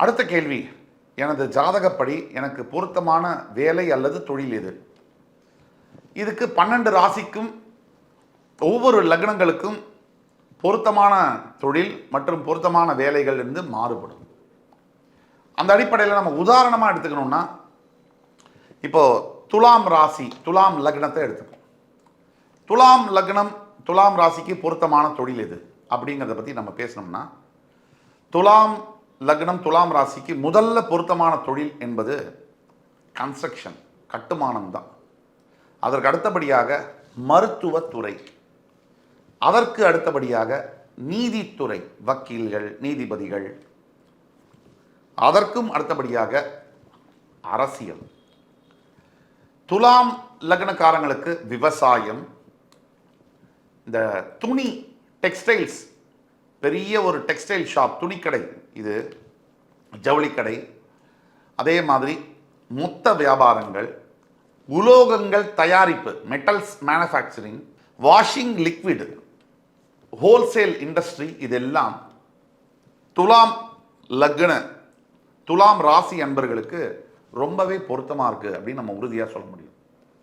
அடுத்த கேள்வி. எனது ஜாதகப்படி எனக்கு பொருத்தமான வேலை அல்லது தொழில் எது? இதுக்கு பன்னெண்டு ராசிக்கும் ஒவ்வொரு லக்னங்களுக்கும் பொருத்தமான தொழில் மற்றும் பொருத்தமான வேலைகள் இருந்து மாறுபடும். அந்த அடிப்படையில் நம்ம உதாரணமாக எடுத்துக்கணும்னா இப்போ துலாம் ராசி துலாம் லக்னத்தை எடுத்துப்போம். துலாம் லக்னம் துலாம் ராசிக்கு பொருத்தமான தொழில் எது? அப்படிங்கிறத பற்றி நம்ம பேசினோம்னா துலாம் லக்னம் துலாம் ராசிக்கு முதல்ல பொருத்தமான தொழில் என்பது கன்ஸ்ட்ரக்ஷன் கட்டுமானம் தான். அதற்கு அடுத்தபடியாக மருத்துவத்துறை. அதற்கு அடுத்தபடியாக நீதித்துறை வக்கீல்கள் நீதிபதிகள். அதற்கும் அடுத்தபடியாக அரசியல். துலாம் லக்னக்காரங்களுக்கு விவசாயம். இந்த துணி டெக்ஸ்டைல்ஸ் பெரிய ஒரு டெக்ஸ்டைல் ஷாப் துணிக்கடை இது ஜவுளிக்கடை. அதே மாதிரி மொத்த வியாபாரங்கள் உலோகங்கள் தயாரிப்பு metals manufacturing washing liquid wholesale industry இதெல்லாம் துலாம் லக்ன துலாம் ராசி அன்பர்களுக்கு ரொம்பவே பொருத்தமாக இருக்குது அப்படின்னு நம்ம உறுதியாக சொல்ல முடியும்.